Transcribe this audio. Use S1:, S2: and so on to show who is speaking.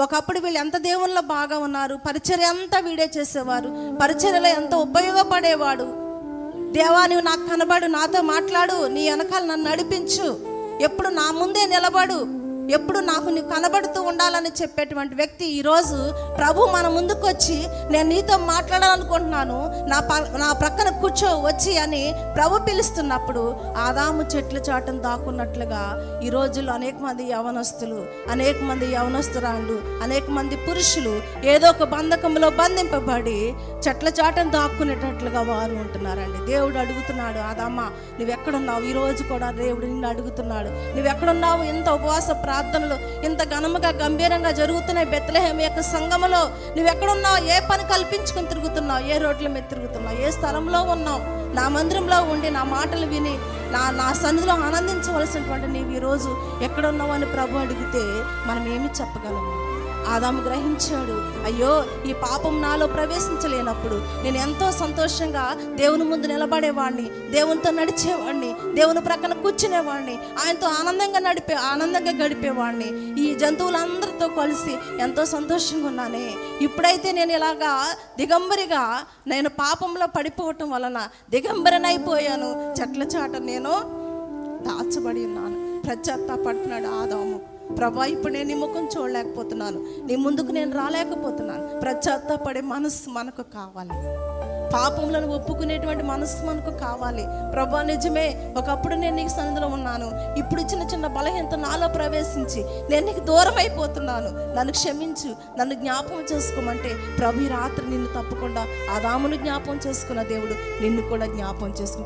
S1: ఒకప్పుడు వీళ్ళు ఎంత దేవుళ్ళలో బాగా ఉన్నారు పరిచర్య అంతా వీడే చేసేవారు పరిచర్యలో ఎంత ఉపయోగపడేవాడు. దేవా నువ్వు నాకు కనబడు నాతో మాట్లాడు నీ వెనకాల నన్ను నడిపించు. ఎప్పుడు నా ముందే నిలబడు ఎప్పుడు నాకు నీవు కనబడుతూ ఉండాలని చెప్పేటువంటి వ్యక్తి ఈరోజు ప్రభు మన ముందుకు వచ్చి నేను నీతో మాట్లాడాలనుకుంటున్నాను. నా ప నా ప్రక్కన కూర్చో వచ్చి అని ప్రభు పిలుస్తున్నప్పుడు ఆదాము చెట్ల చాటను దాక్కున్నట్లుగా ఈ రోజుల్లో అనేక మంది యవనస్తులు అనేక మంది యవనస్తురాళ్ళు అనేక మంది పురుషులు ఏదో ఒక బంధకంలో బంధింపబడి చెట్ల చాటను దాక్కునేటట్లుగా వారు ఉంటున్నారండి. దేవుడు అడుగుతున్నాడు ఆదామా నువ్వెక్కడున్నావు? ఈ రోజు కూడా దేవుడు నిన్ను అడుగుతున్నాడు. నువ్వెక్కడున్నావు? ఇంత ఉపవాస ప్రార్థనలు ఇంత ఘనముగా గంభీరంగా జరుగుతున్నాయి బెత్తలహేమ యొక్క సంఘములో. నువ్వెక్కడున్నావు? ఏ పని కల్పించుకుని తిరుగుతున్నావు? ఏ రోడ్ల మీద తిరుగుతున్నావు? ఏ స్థలంలో ఉన్నావు నా మందిరంలో ఉండి నా మాటలు విని నా నా సన్నిధిలో ఆనందించవలసినటువంటి నీవు ఈరోజు ఎక్కడున్నావు అని ప్రభు అడిగితే మనం ఏమి చెప్పగలము? ఆదాము గ్రహించాడు అయ్యో ఈ పాపం నాలో ప్రవేశించలేనప్పుడు నేను ఎంతో సంతోషంగా దేవుని ముందు నిలబడేవాడిని దేవునితో నడిచేవాడిని దేవుని ప్రక్కన కూర్చునేవాడిని ఆయనతో ఆనందంగా నడిపే ఆనందంగా గడిపేవాడిని ఈ జంతువులందరితో కలిసి ఎంతో సంతోషంగా ఉన్నానే. ఇప్పుడైతే నేను ఇలాగా దిగంబరిగా నేను పాపంలో పడిపోవటం వలన దిగంబరనైపోయాను. చెట్ల చాట నేను దాచబడి ఉన్నాను. పడుతున్నాడు ఆదాము. ప్రభా ఇప్పుడు నేను నీ ముఖం చూడలేకపోతున్నాను. నీ ముందుకు నేను రాలేకపోతున్నాను. ప్రత్యాత్తాపడే మనస్సు మనకు కావాలి. పాపములను ఒప్పుకునేటువంటి మనస్సు మనకు కావాలి. ప్రభా నిజమే. ఒకప్పుడు నేను నీకు సన్నిధిలో ఉన్నాను. ఇప్పుడు చిన్న చిన్న బలహీనత నాలో ప్రవేశించి నేను నీకు దూరం అయిపోతున్నాను నన్ను క్షమించు. నన్ను జ్ఞాపకం చేసుకోమంటే ప్రభు రాత్రి నిన్ను తప్పకుండా ఆ రామును జ్ఞాపకం చేసుకున్న దేవుడు నిన్ను కూడా జ్ఞాపకం చేసుకుంటాడు.